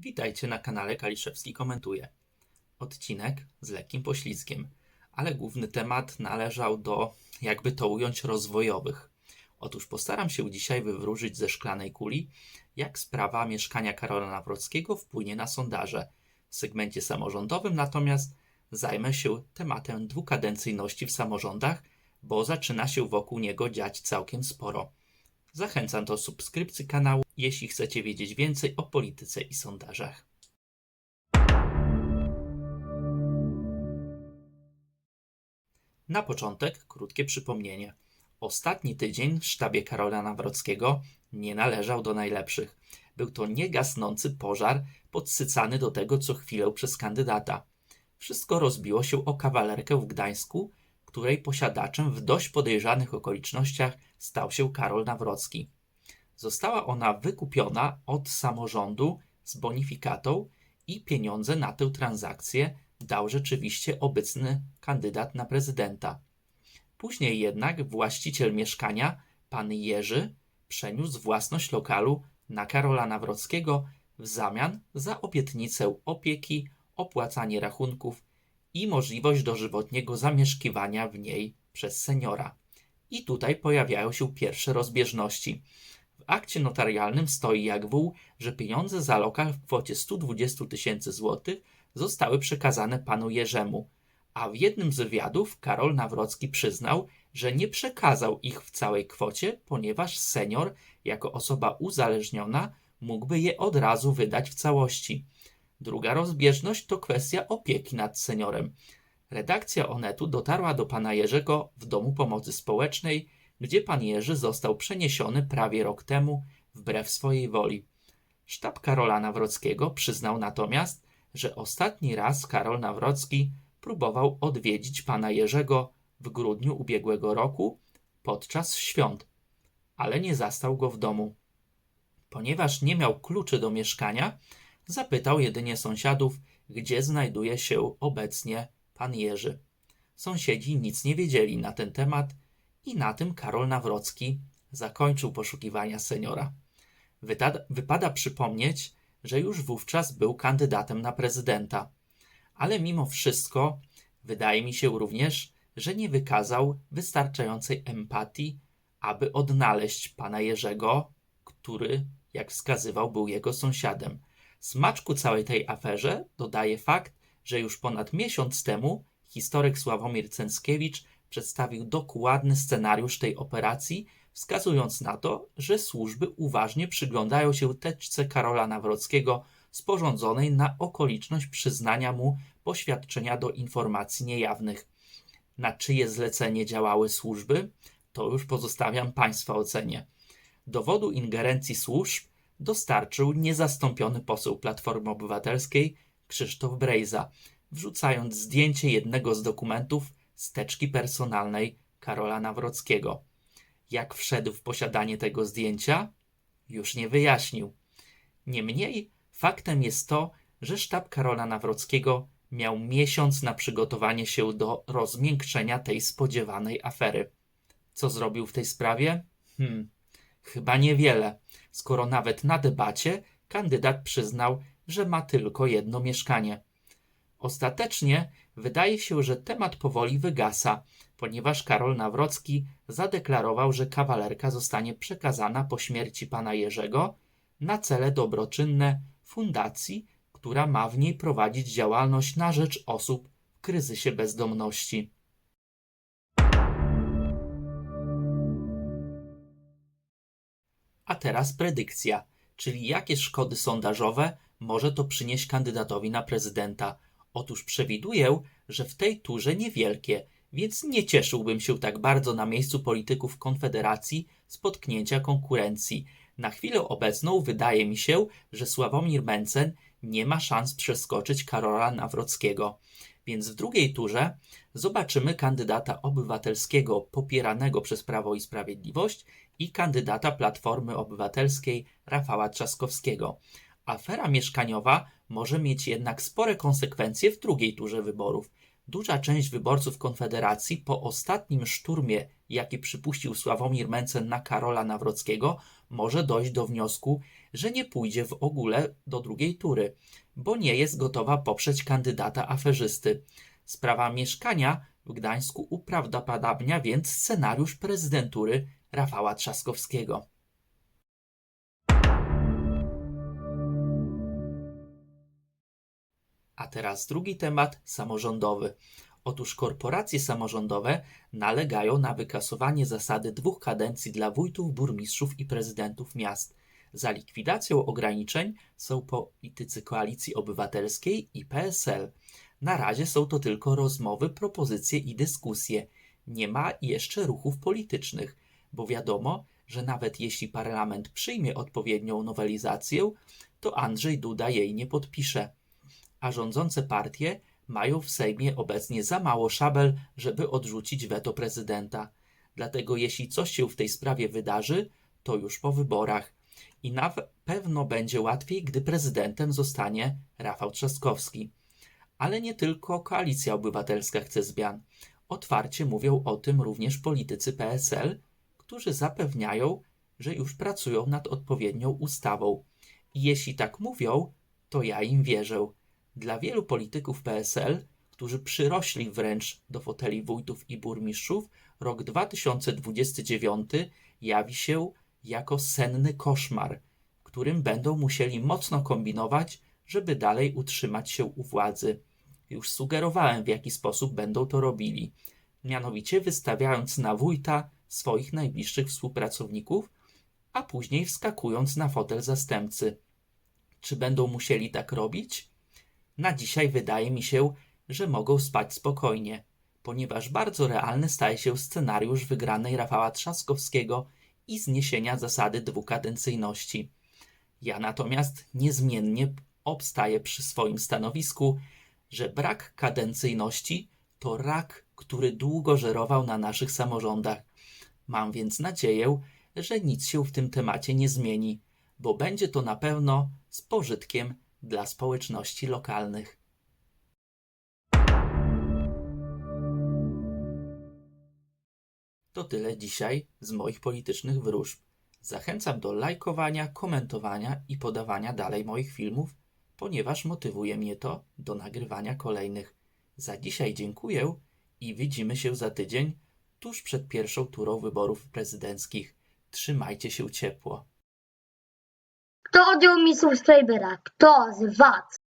Witajcie na kanale Kaliszewski Komentuje. Odcinek z lekkim poślizgiem, ale główny temat należał do, jakby to ująć, rozwojowych. Otóż postaram się dzisiaj wywróżyć ze szklanej kuli, jak sprawa mieszkania Karola Nawrockiego wpłynie na sondaże. W segmencie samorządowym natomiast zajmę się tematem dwukadencyjności w samorządach, bo zaczyna się wokół niego dziać całkiem sporo. Zachęcam do subskrypcji kanału, jeśli chcecie wiedzieć więcej o polityce i sondażach. Na początek krótkie przypomnienie. Ostatni tydzień w sztabie Karola Nawrockiego nie należał do najlepszych. Był to niegasnący pożar, podsycany do tego co chwilę przez kandydata. Wszystko rozbiło się o kawalerkę w Gdańsku, której posiadaczem w dość podejrzanych okolicznościach stał się Karol Nawrocki. Została ona wykupiona od samorządu z bonifikatą i pieniądze na tę transakcję dał rzeczywiście obecny kandydat na prezydenta. Później jednak właściciel mieszkania, pan Jerzy, przeniósł własność lokalu na Karola Nawrockiego w zamian za obietnicę opieki, opłacanie rachunków i możliwość dożywotniego zamieszkiwania w niej przez seniora. I tutaj pojawiają się pierwsze rozbieżności. W akcie notarialnym stoi jak wół, że pieniądze za lokal w kwocie 120 tysięcy złotych zostały przekazane panu Jerzemu, a w jednym z wywiadów Karol Nawrocki przyznał, że nie przekazał ich w całej kwocie, ponieważ senior, jako osoba uzależniona, mógłby je od razu wydać w całości. Druga rozbieżność to kwestia opieki nad seniorem. Redakcja Onetu dotarła do pana Jerzego w Domu Pomocy Społecznej, gdzie pan Jerzy został przeniesiony prawie rok temu wbrew swojej woli. Sztab Karola Nawrockiego przyznał natomiast, że ostatni raz Karol Nawrocki próbował odwiedzić pana Jerzego w grudniu ubiegłego roku podczas świąt, ale nie zastał go w domu. Ponieważ nie miał kluczy do mieszkania, zapytał jedynie sąsiadów, gdzie znajduje się obecnie pan Jerzy. Sąsiedzi nic nie wiedzieli na ten temat i na tym Karol Nawrocki zakończył poszukiwania seniora. Wypada przypomnieć, że już wówczas był kandydatem na prezydenta, ale mimo wszystko wydaje mi się również, że nie wykazał wystarczającej empatii, aby odnaleźć pana Jerzego, który, jak wskazywał, był jego sąsiadem. Smaczku całej tej aferze dodaje fakt, że już ponad miesiąc temu historyk Sławomir Cęckiewicz przedstawił dokładny scenariusz tej operacji, wskazując na to, że służby uważnie przyglądają się teczce Karola Nawrockiego sporządzonej na okoliczność przyznania mu poświadczenia do informacji niejawnych. Na czyje zlecenie działały służby, to już pozostawiam Państwa ocenie. Dowodu ingerencji służb dostarczył niezastąpiony poseł Platformy Obywatelskiej Krzysztof Brejza, wrzucając zdjęcie jednego z dokumentów z teczki personalnej Karola Nawrockiego. Jak wszedł w posiadanie tego zdjęcia? Już nie wyjaśnił. Niemniej faktem jest to, że sztab Karola Nawrockiego miał miesiąc na przygotowanie się do rozmiękczenia tej spodziewanej afery. Co zrobił w tej sprawie? Hmm, chyba niewiele, skoro nawet na debacie kandydat przyznał, że ma tylko jedno mieszkanie. Ostatecznie wydaje się, że temat powoli wygasa, ponieważ Karol Nawrocki zadeklarował, że kawalerka zostanie przekazana po śmierci pana Jerzego na cele dobroczynne fundacji, która ma w niej prowadzić działalność na rzecz osób w kryzysie bezdomności. A teraz predykcja, czyli jakie szkody sondażowe może to przynieść kandydatowi na prezydenta. Otóż przewiduję, że w tej turze niewielkie, więc nie cieszyłbym się tak bardzo na miejscu polityków Konfederacji z potknięcia konkurencji. Na chwilę obecną wydaje mi się, że Sławomir Mencen nie ma szans przeskoczyć Karola Nawrockiego. Więc w drugiej turze zobaczymy kandydata obywatelskiego popieranego przez Prawo i Sprawiedliwość i kandydata Platformy Obywatelskiej Rafała Trzaskowskiego. Afera mieszkaniowa może mieć jednak spore konsekwencje w drugiej turze wyborów. Duża część wyborców Konfederacji po ostatnim szturmie, jaki przypuścił Sławomir Mencen na Karola Nawrockiego, może dojść do wniosku, że nie pójdzie w ogóle do drugiej tury, bo nie jest gotowa poprzeć kandydata aferzysty. Sprawa mieszkania w Gdańsku uprawdopodobnia więc scenariusz prezydentury Rafała Trzaskowskiego. A teraz drugi temat samorządowy. Otóż korporacje samorządowe nalegają na wykasowanie zasady dwóch kadencji dla wójtów, burmistrzów i prezydentów miast. Za likwidacją ograniczeń są politycy Koalicji Obywatelskiej i PSL. Na razie są to tylko rozmowy, propozycje i dyskusje. Nie ma jeszcze ruchów politycznych, bo wiadomo, że nawet jeśli parlament przyjmie odpowiednią nowelizację, to Andrzej Duda jej nie podpisze. A rządzące partie mają w Sejmie obecnie za mało szabel, żeby odrzucić weto prezydenta. Dlatego jeśli coś się w tej sprawie wydarzy, to już po wyborach. I na pewno będzie łatwiej, gdy prezydentem zostanie Rafał Trzaskowski. Ale nie tylko Koalicja Obywatelska chce zmian. Otwarcie mówią o tym również politycy PSL, którzy zapewniają, że już pracują nad odpowiednią ustawą. I jeśli tak mówią, to ja im wierzę. Dla wielu polityków PSL, którzy przyrośli wręcz do foteli wójtów i burmistrzów, rok 2029 jawi się jako senny koszmar, którym będą musieli mocno kombinować, żeby dalej utrzymać się u władzy. Już sugerowałem, w jaki sposób będą to robili. Mianowicie wystawiając na wójta swoich najbliższych współpracowników, a później wskakując na fotel zastępcy. Czy będą musieli tak robić? Na dzisiaj wydaje mi się, że mogą spać spokojnie, ponieważ bardzo realny staje się scenariusz wygranej Rafała Trzaskowskiego i zniesienia zasady dwukadencyjności. Ja natomiast niezmiennie obstaję przy swoim stanowisku, że brak kadencyjności to rak, który długo żerował na naszych samorządach. Mam więc nadzieję, że nic się w tym temacie nie zmieni, bo będzie to na pewno z pożytkiem dla społeczności lokalnych. To tyle dzisiaj z moich politycznych wróżb. Zachęcam do lajkowania, komentowania i podawania dalej moich filmów, ponieważ motywuje mnie to do nagrywania kolejnych. Za dzisiaj dziękuję i widzimy się za tydzień, tuż przed pierwszą turą wyborów prezydenckich. Trzymajcie się ciepło. Kto odjął mi subskrybera? Kto z was?